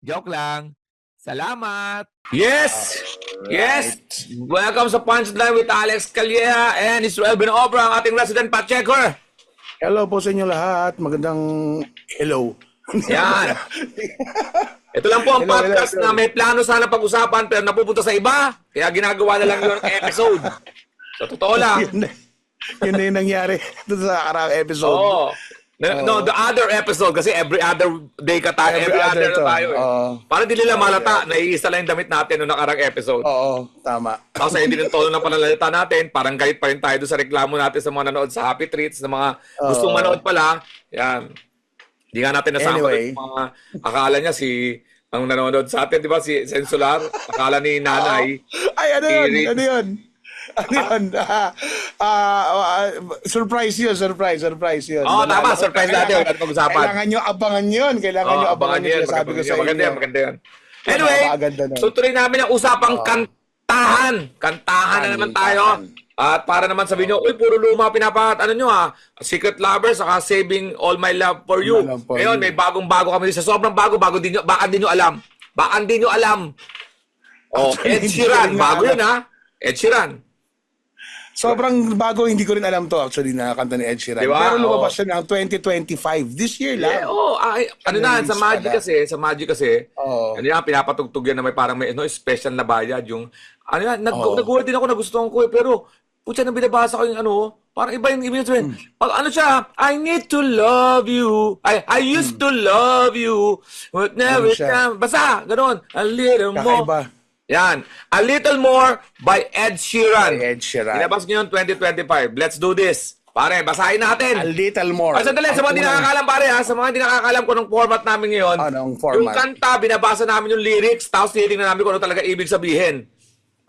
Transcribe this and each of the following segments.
Joke lang. Salamat! Yes! Yes! Welcome sa Punchline with Alex Calleja and Israel Binobra, ang ating resident fact checker. Hello po sa inyo lahat. Magandang hello. Yan. Ito lang po ang Hello, hello, podcast hello. na may plano sana pag-usapan pero napupunta sa iba. Kaya ginagawa na lang yun ang episode. Sa totoo lang. yun, na, yun na yung nangyari sa karang episode. Oo. No, no, the other episode kasi every other day ka tayo, every, Every other, other na tayo. Eh. Oo. Para di nila malata, naiisa lang yung damit natin noong nakarang episode. Oo, tama. Kasi hindi ng tono ng pananalita natin, parang galit pa rin tayo doon sa reklamo natin sa mga nanood sa Happy Treats, sa mga gustong Oo. manood pala. Yan. Hindi nga natin nasama Anyway. yung mga akala niya si ang nanonood sa atin, di ba? Si Sensular, akala ni Nanay. Ay, ano yun? Ano yun? Ano yun? Ah, ah, ah, surprise yun, surprise, surprise yun. Oo, tama, Nalala ko, surprise natin, kailangan- huwag natin pag-usapan. Kailangan nyo abangan yun. Kailangan nyo Oh, abangan abangan yun. yan. Sabi ko sa Maganda yan, inyo. maganda yan. Anyway, tutuloy namin ang usapang kantahan. Kantahan na naman tayo. At para naman sabihin nyo, uy, puro luma pinapakat. Ano nyo ha? Secret Lover, saka Saving All My Love For You. Love For Ngayon, You. may bagong-bago kami. Sa sobrang bago, bago din nyo, baka din nyo alam. Baka din nyo alam. Oh, Ed Sheeran. Bago yun ha? Ed Sheeran. Sobrang bago, hindi ko rin alam to actually na kanta ni Ed Sheeran. Di ba? Pero lumabas siya ng 2025. This year lang. Yeah, oh, ay, ano na, sa Magic kasi, sa Magic kasi, Oo. ano yan, pinapatugtog yan na may parang may ano, special na bayad. Yung, ano yan, nag, Oo. nagulat din ako, nagustuhan ko eh, pero, putya nang binabasa ko yung ano, parang iba yung ibig sabihin. Hmm. Pag ano siya, I need to love you. I, I used to love you. But never siya. time. Basta, ganun. A little more. Yan. A Little More by Ed Sheeran. By Ed Sheeran. Ilabas niyo yung 2025. Let's do this. Pare, basahin natin. A little more. Ay, sandali, sa mga hindi nakakalam pare ha, sa mga hindi nakakalam kung anong format namin ngayon, Anong format? yung kanta, binabasa namin yung lyrics, tapos tinitingnan namin kung ano talaga ibig sabihin.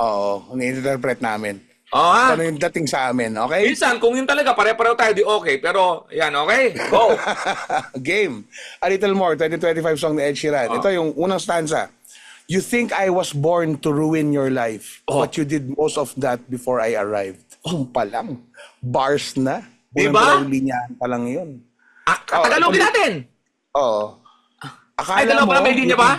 Oo, ni-interpret namin. Oo ha? Ano yung dating sa amin, okay? Minsan, kung yun talaga, pare-pareho tayo, di okay. Pero, yan, okay? Go! Game. A Little More, 2025 song ni Ed Sheeran. Oh. Ito yung unang stanza. You think I was born to ruin your life, Oh. but you did most of that before I arrived. Oh, pa lang. Bars na. Di Unang linyahan pa lang yun. Ah, Tagalogin natin! Oo. Ay, dalawa pa na may linya ba?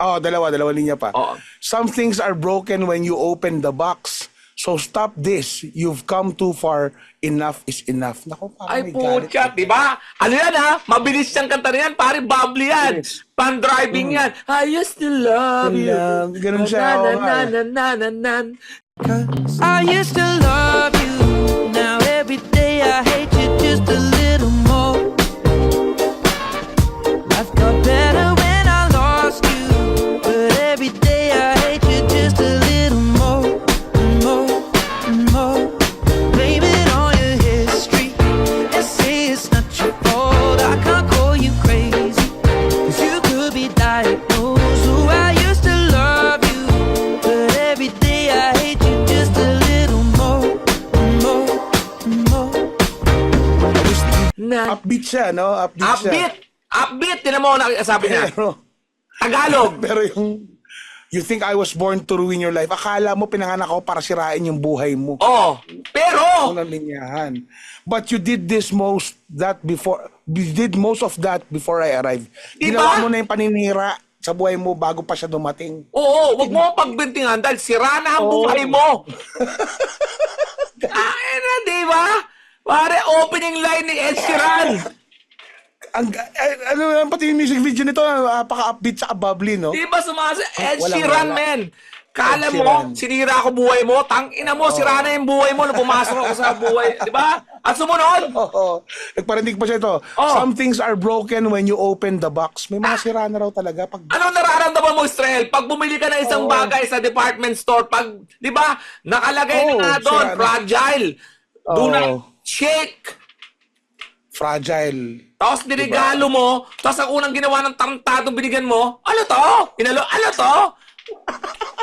Oo, dalawa, dalawa linya pa. Oo. Some things are broken when you open the box. So stop this. You've come too far. Enough is enough. Naku, parang Ay, may galit. putya, di ba? Ano yan ha? Mabilis siyang kanta na yan, pare, bubbly yan. Yes. Pan-driving yan. I used to love you. Love, ganun siya, Na, oo na, nga na, eh. na, na, na, na. I used to love Upbeat siya, no? Upbeat, siya. Upbeat! Upbeat! Tinan mo na sabi niya. Pero, Tagalog! pero yung, you think I was born to ruin your life. Akala mo pinanganak ako para sirain yung buhay mo. Oh, pero, Unang linyahan. But you did this most, that before, you did most of that before I arrived. Diba? Ginawa mo na yung paninira sa buhay mo bago pa siya dumating. oo, wag mo pagbintingan dahil sira na ang buhay mo. Ay na, di ba? Pare, opening line ni Ed Sheeran. Ang, eh, ano yan, pati yung music video nito, napaka-upbeat sa bubbly, no? Di ba sumasa? Ed Walang Sheeran, wala. men. Kala Ed mo, Sheeran. sinira ko buhay mo, tang ina mo, sira na yung buhay mo nung pumasok ako sa buhay. Di ba? At sumunod, Oo. Nagparindig pa siya ito. Oh. Some things are broken when you open the box. May mga sira na raw talaga. Pag, Ano nararamdaman mo, Israel? Pag bumili ka ng isang bagay sa department store, pag, di ba, nakalagay Oo, na nga doon, sira na. fragile. Do Oo. not shake. fragile. Tapos dinigalo mo, tapos ang unang ginawa ng tarantadong binigyan mo, ano to? Inalo, ano to?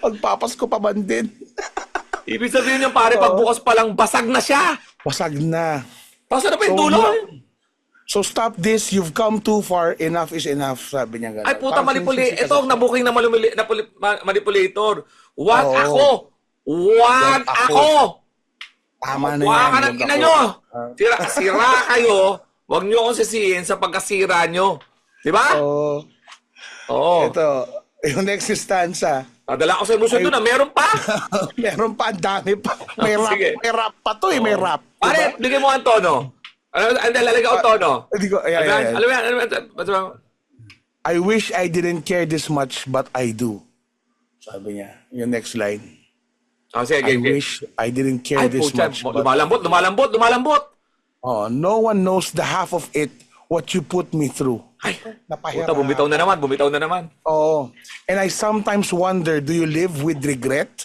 Pagpapasko pa man din. Ibig sabihin niyo pare, pagbukas pa lang, basag na siya. Wasag na. Tapos ano pa yung So, dulo? So stop this, you've come too far, enough is enough, sabi niya gano'n. Ay puta, Parang sinisisi Ito ang nabuking na manipuli- napuli- ma- manipulator. Wag Oo. ako! Wag Wag ako. ako! Tama na yan. ka ng ina nyo! Ah. Sira, sira kayo. Wag nyo akong sisihin sa pagkasira nyo. Di ba? Oo. Oo. Ito, yung next stanza. Nadala ko sa emotion doon na meron pa. Meron pa, ang dami pa. May rap, Sige. may rap pa to eh, may rap. Pare, bigyan mo ang tono. Ano, ano, lalagay ko ang tono. Hindi ko, ayan, ayan, alam mo yan, alam mo yan. I wish I didn't care this much, but I do. Sabi niya. Yung next line. Oh, sige, I game, game. wish I didn't care Ay, this pucha, much, but lumalambot, lumalambot, lumalambot. oh, no one knows the half of it, what you put me through. Ay, Napahirap. puta, bumitaw na naman, bumitaw na naman. Oo. And I sometimes wonder, do you live with regret?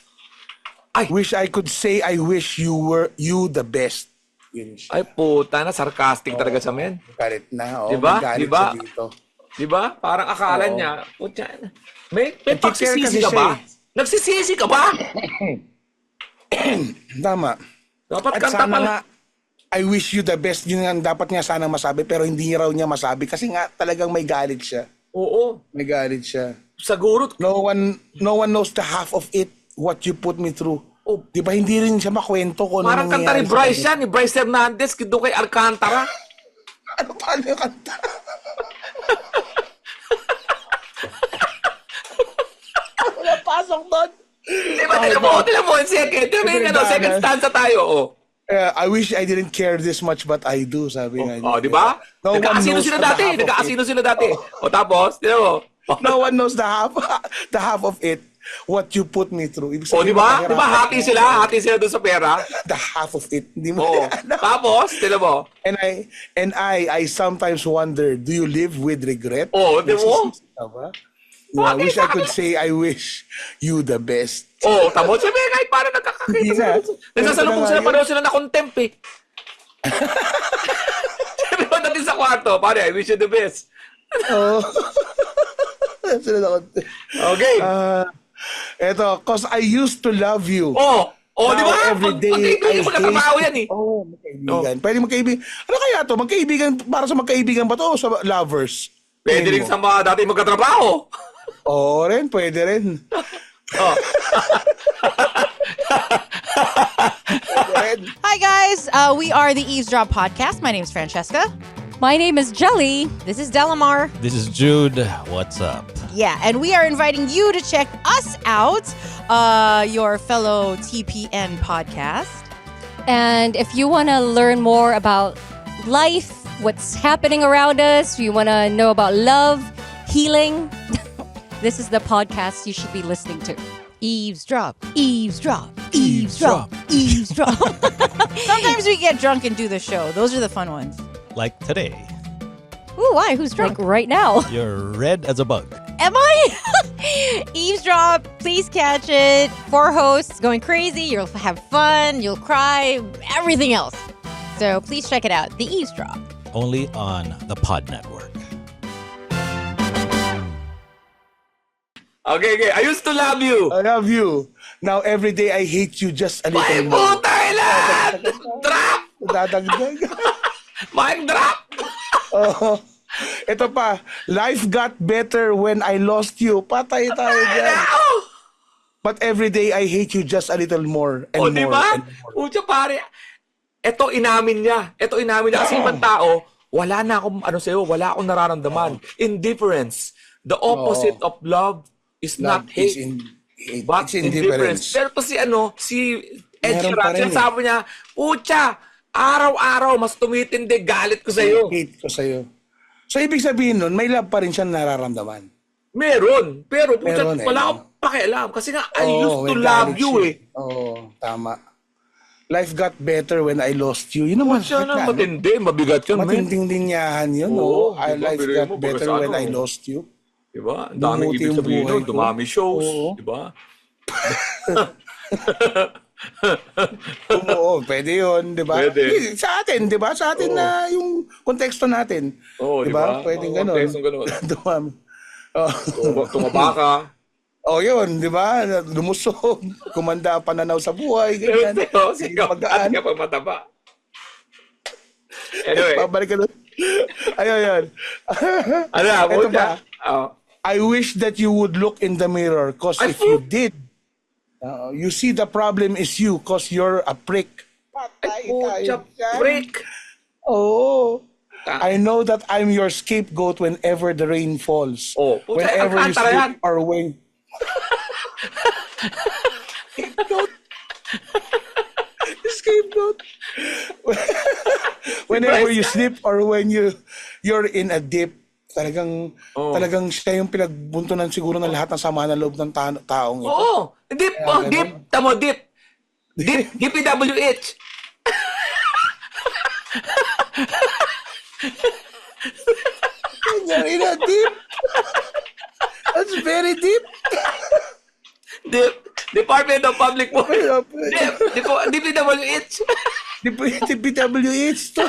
Ay. Wish I could say I wish you were you the best. Yun siya. Ay, puta na, sarcastic talaga sa men. Galit na. Oh, Diba? Diba? siya dito. Di ba? Parang akala Oo. niya, puta, may, may pagsisisi ka ba? eh. Nagsisisi ka ba? Tama. Dapat At kanta sana pala. nga, I wish you the best. Yun nga dapat niya sana masabi, pero hindi raw niya masabi kasi nga talagang may galit siya. Oo. May galit siya. Siguro, No one, no one knows the half of it, what you put me through. Oh. Di ba hindi rin siya makwento kung ano parang kanta ni Bryce yan, ni Bryce Hernandez, doon kay Alcantara. Ano paano yung kanta? Wala pasok doon. Di tinan mo, tinan mo, second, tinan mo yung ano, second stanza tayo, oh. Uh, I wish I didn't care this much, but I do, sabi nga niya. Oh, di ba? No one Nagkakasino sila dati, nagkakasino sila dati. O tapos, tinan mo. No one knows the half, the half of it, what you put me through. Ibig sabihin, di ba? Di ba, hati sila, hati sila doon sa pera. The half of it. Hindi mo Oo. Tapos, tinan mo. And I, and I, I sometimes wonder, do you live with regret? Oo, di mo? Nagsisisi ka ba? Yeah, I wish I could say I wish you the best. Oo, tapos, sabi kahit paano nagkakakita sila. na. Nagsasalubong sila, pareho sila na contempt eh. Ko natin sa kwarto, pare, I wish you the best. Oh. Sila na Okay. Ah, eto, cause I used to love you. oh, oh, di ba? Every day, magkaibigan, magkatrabaho yan eh. Oo, oh, magkaibigan. Pwede magkaibigan. Ano kaya to? Magkaibigan, para sa magkaibigan ba to o sa lovers? Pwede rin sa mga dati magkatrabaho. Oo rin, pwede rin. Oh. Pwede rin. Hi, guys. Uh, we are the Eavesdrop Podcast. My name is Francesca. My name is Jelly. This is Delamar. This is Jude. What's up? Yeah, and we are inviting you to check us out, uh, your fellow TPN podcast. And if you want to learn more about life, what's happening around us, you want to know about love, healing, this is the podcast you should be listening to. Eavesdrop, eavesdrop, eavesdrop, eavesdrop. Sometimes we get drunk and do the show. Those are the fun ones. Like today, Ooh, why? Who's drunk? Like right now. you're red as a bug. Am I? Eavesdrop, please catch it. Four hosts going crazy. You'll have fun, you'll cry, everything else. So please check it out. The Eavesdrop. Only on the Pod Network. Okay, okay. I used to love you. I love you. Now every day I hate you just a little more. puta ilan! Drop! Dadagdag. Mic drop! Oo. Ito pa, life got better when I lost you. Patay tayo dyan. But every day I hate you just a little more and O, more. di ba? and more. Pucha, pare. Ito inamin niya. Ito inamin niya. Kasi ibang tao, wala na akong, ano sa'yo, wala akong nararamdaman. Indifference. The opposite of love is not Love is hate. in, hate. But it's indifference. indifference. Pero to si ano, si Ed Meron Sheeran, rin sinasabi niya, Pucha, araw-araw, mas tumitindi galit ko sa'yo. Hate ko sa'yo. So, ibig sabihin nun, may love pa rin siya nararamdaman. Meron. Pero, pucha, Meron eh, wala akong pakialam. Kasi nga, I Oo, used to may love galit you siya. eh. Oo, tama. Life got better when I lost you. Yun naman. Siya na, matindi. Mabigat yun, men. Matinding linyahan yun. Oo, Oo, I diba? life got mo, better bagas when. I lost you. Diba? Ang daming Bumuti ibig yung sabihin buhay nun. ko. Dumami shows. Oo. Diba? Oo, pwede yun, di ba? Pwede. Eh, Sa atin, di ba? Sa atin na yung konteksto natin. Oo, di di ba? ba? Pwedeng Oo, ganun. kontekstong ganun. Dumami. Oh. Tum- Tumaba ka. oh, yun, di ba? Lumusog, kumanda pananaw sa buhay, ganyan. Pero, sige, Magaan. ka pag mataba. Anyway, Babalik ka doon. Ayun, yun. ano na, Ito puta. ba? Oh. I wish that you would look in the mirror because Ay, if you did, uh, you see the problem is you because you're a prick. Patay Pucha, tayo dyan. prick. Oo. Ta- I know that I'm your scapegoat whenever the rain falls. Oh, puta, whenever you Alcantara yan. slip or when... scapegoat. scapegoat. whenever you slip or when you you're in a dip, talagang Oh. talagang siya yung pinagbuntunan siguro ng lahat ng sama ng loob ng ta- taong ito. Oo. Dip, oh, ganun. dip. Tamo, dip. Dip, DPWH. You're in a dip. That's very deep. Dip. Department of Public Works. Dip, DPWH. TPWH to.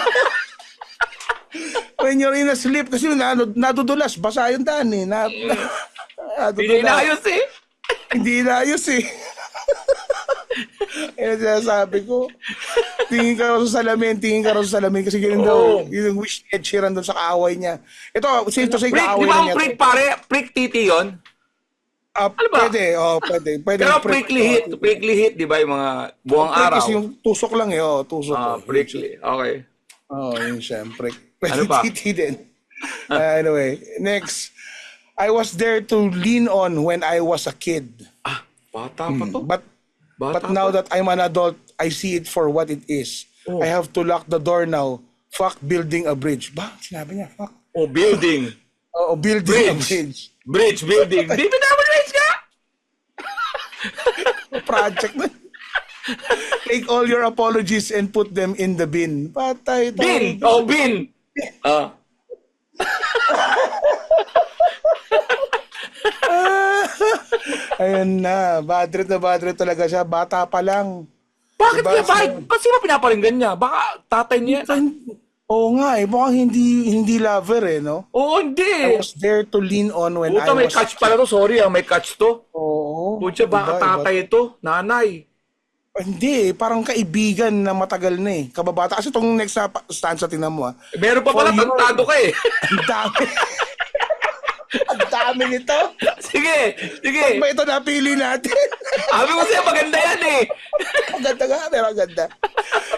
When you're in a sleep, kasi na, nadudulas, basa yung daan eh. Na, Hindi inayos eh. Hindi inayos eh. Kaya sinasabi ko, tingin ka raw sa salamin, tingin ka raw sa salamin kasi ganun daw, Oo. yun yung wish ni Ed Sheeran doon sa kaaway niya. Ito, say to say Prick, kaaway di ba na ang niya. prick pare? Prick titi yon. Ah, Ano ba? Pwede, oh, pwede. pwede Pero prickly hit, prickly hit, di ba yung mga buwang Prick araw? is yung tusok lang eh, oh, tusok. Ah, oh. prickly. Okay. Oh, yun siyempre. Pwede Ano pa? titi din. Uh, anyway, next. I was there to lean on when I was a kid. Ah, bata pa to. But Bata but now pa. that I'm an adult, I see it for what it is. Oh. I have to lock the door now. Fuck building a bridge. Ba? Sinabi niya, fuck. Oh, building. Oh, building a Bridge. bridge. Bridge building. DPWH ka? Project na. Take all your apologies and put them in the bin. Patay tayo. Bin. Oh, bin. Ah. Ayun na. Bad trip na bad trip talaga siya. Bata pa lang. Bakit Diba, niya? Bakit? Ba't sino pinaparinggan niya? Baka tatay niya. Oo nga eh. Mukhang hindi, hindi lover eh, no? Oo, I hindi. was there to lean on when Puta, I may was... catch pala to. Sorry ah, may catch to. Oo. Pucha, baka Diba, tatay ito. Nanay. Hindi eh, parang kaibigan na matagal na eh. Kababata. Kasi itong next na pa- stanza, tingnan mo ah. Meron pa pala, your- tantado ka eh. Ang dami. Ang dami nito. sige, sige. Ba ito napili natin? Sabi ko sa'yo, maganda yan eh. ang ganda nga, pero ang ganda.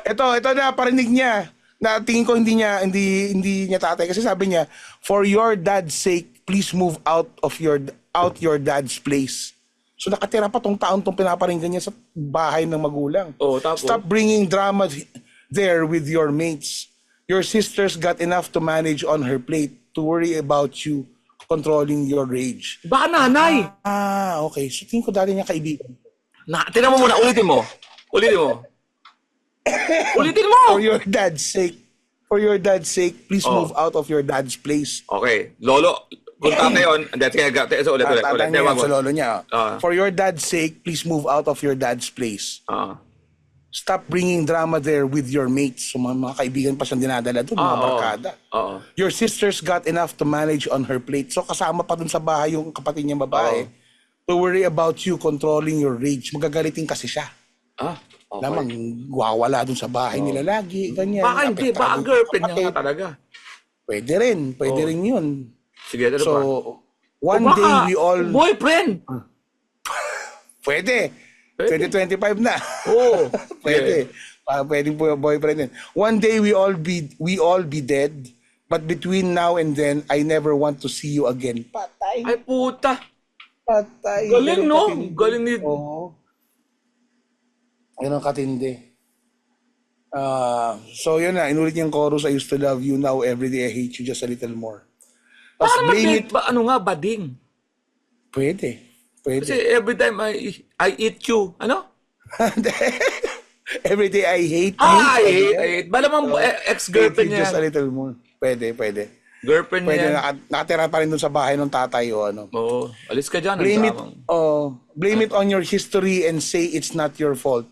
Ito, ito na parinig niya. Na tingin ko hindi niya hindi hindi niya tatay kasi sabi niya, "For your dad's sake, please move out of your out your dad's place." So nakatira pa tong taon tong pinaparinggan niya sa bahay ng magulang. Oo, tapos? Stop bringing drama there with your mates. Your sister's got enough to manage on her plate to worry about you controlling your rage. Baka nanay. Ah, okay. So tingin ko dati niya kaibigan. Na, tinan mo muna, ulitin mo. Ulitin mo. ulitin mo! For your dad's sake, for your dad's sake, please Oh. move out of your dad's place. Okay, lolo, kung tatay yun, hindi, sige, ga- so, ulit, ulit, ulit. Niya mo. sa lolo niya. Ah. For your dad's sake, please move out of your dad's place. Ah. Stop bringing drama there with your mates. So mga, mga kaibigan pa siyang dinadala doon, mga Ah, oo. barkada. Oo. Your sister's got enough to manage on her plate. So kasama pa dun sa bahay yung kapatid niya babae. To worry about you controlling your rage. Magagalitin kasi siya. Ah, okay. Lamang wawala dun sa bahay nila lagi. Ganyan. Baka hindi, baka Apektado girlfriend yung niya nga kapatid. talaga. Pwede rin. Pwede Oo. rin yun. Sige, ano So, pa? one O baka, day we all... Boyfriend! Pwede. Pwede. 2025 na. Oo. Pwede. Ah, pwede po yung boyfriend yun. One day we all be we all be dead, but between now and then, I never want to see you again. Patay. Ay, puta. Patay. Galing, no? katindi. Galing ni... Oo. Ganun katindi. Ah, so yun na, inulit niyang chorus, I used to love you, now every day I hate you just a little more. Tapos Parang blame it. ba, ano nga, bading. Pwede. Pwede. Kasi every time I, I eat you, ano? every day I hate you. Ah, I hate. I hate. Malamang eh, ex-girlfriend Hate you niya. Just a little more. Pwede, pwede. Girlfriend Pwede niya. naka, nakatira pa rin dun sa bahay ng tatay o ano. Oo. Alis ka dyan. ang Blame it, damang. oh, blame it on your history and say it's not your fault.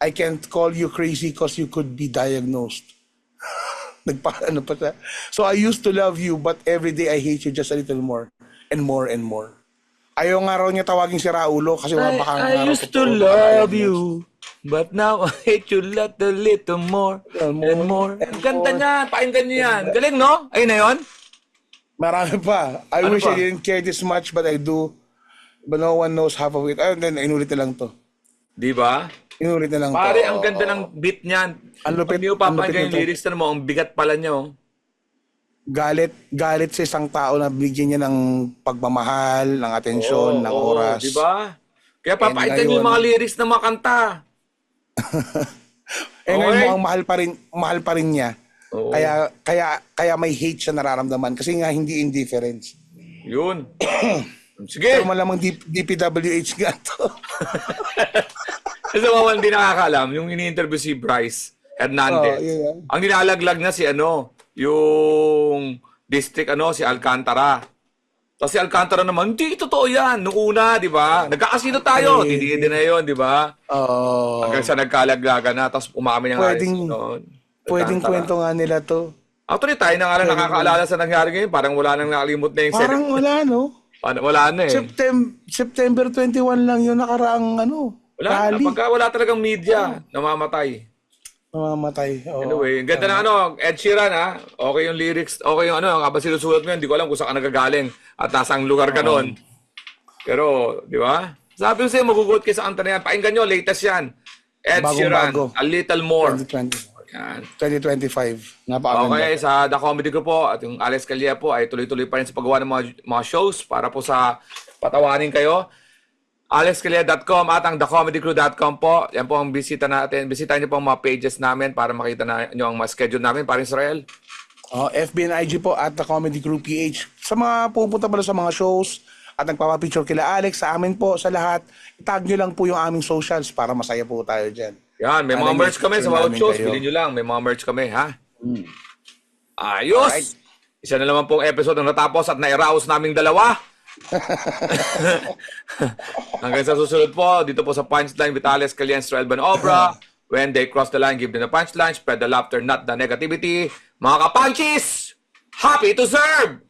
I can't call you crazy because you could be diagnosed. Nagpa, ano pa siya. So I used to love you, but every day I hate you just a little more and more and more. Ayaw nga raw niya tawagin si Raulo kasi I, baka nga I used to love you, but now I hate you lot a little more and more. and ganda niya, pakinggan niyo yan. Galing, no? Ayun na yun? Marami pa. I Ano wish pa? I didn't care this much, but I do. But no one knows half of it. Ayun, then inulit na lang to. Di ba? Inulit na lang Pare, ang ganda ng beat niyan. Ang lupit- Pag niyo papakinggan yung lyrics na mo, ang bigat pala niyo. oh. Galit, galit sa isang tao na bigyan niya ng pagmamahal, ng atensyon, ng Oo, oras. Di ba? Kaya papakinggan niyo ngayon- yung mga lyrics ng mga kanta. Eh ngayon Okay. mukhang mahal pa rin, mahal pa rin niya. Oo. Kaya kaya kaya may hate siya nararamdaman kasi nga hindi indifference. Yun. Pero Sige. malamang D- DPWH nga to. Kasi mga hindi nakakaalam, yung ini-interview si Bryce Hernandez. Oh, yun. Ang nilalaglag na si ano, yung district ano, si Alcantara. Tapos si Alcantara naman, hindi totoo yan. Nung una, di ba? Nagkakasino tayo. Ay. Hindi din na yun, di ba? Oo. Hanggang sa nagkalaglagan na, tapos umamin ng Pwedeng- noon. pwedeng kwento nga nila to. Actually, tayo na nga lang nakakaalala sa nangyari ngayon. Parang wala nang nakalimot na yung Parang wala no. Parang wala na eh. September September 21 lang yung nakaraang ano. Wala rally. Pagka wala talagang media, namamatay. Mamamatay. Oo. Anyway, ang ganda na ano, Ed Sheeran ha. Okay yung lyrics, okay yung ano, kapag sinusulat mo yan, hindi ko alam kung saan ka nagagaling at nasang lugar ka noon. Pero, di ba? Sabi ko sa'yo, magugulat kayo sa kanta na yan. Pakinggan nyo, latest yan. Ed Bagong Sheeran, bago. A Little More. 2020. Yan. 2025. Napakaganda. Okay, sa The Comedy Group po at yung Alex Calia po ay tuloy-tuloy pa rin sa paggawa ng mga, mga shows para po sa patawanin kayo. alexcalia.com at ang thecomedygrew.com po. Yan po ang bisita natin. Bisitahin niyo po ang mga pages namin para makita na niyo ang mga schedule namin para Israel. Oh, FB and IG po at the Comedy Crew PH. Sa mga pupunta pala sa mga shows at nagpapapicture kila Alex, sa amin po, sa lahat, itag nyo lang po yung aming socials para masaya po tayo dyan. Yan, may mga Alam, merch kami sa namin shows. kayo. Bilhin nyo lang, may mga merch kami, ha? Ayos! Alright. Isa na naman pong episode ang natapos at nairaos naming dalawa. Hanggang sa susunod po, dito po sa Punchline Alex Calian, Israel Obra. When they cross the line, give them the punchline, spread the laughter, not the negativity. Mga kapanchis, happy to serve!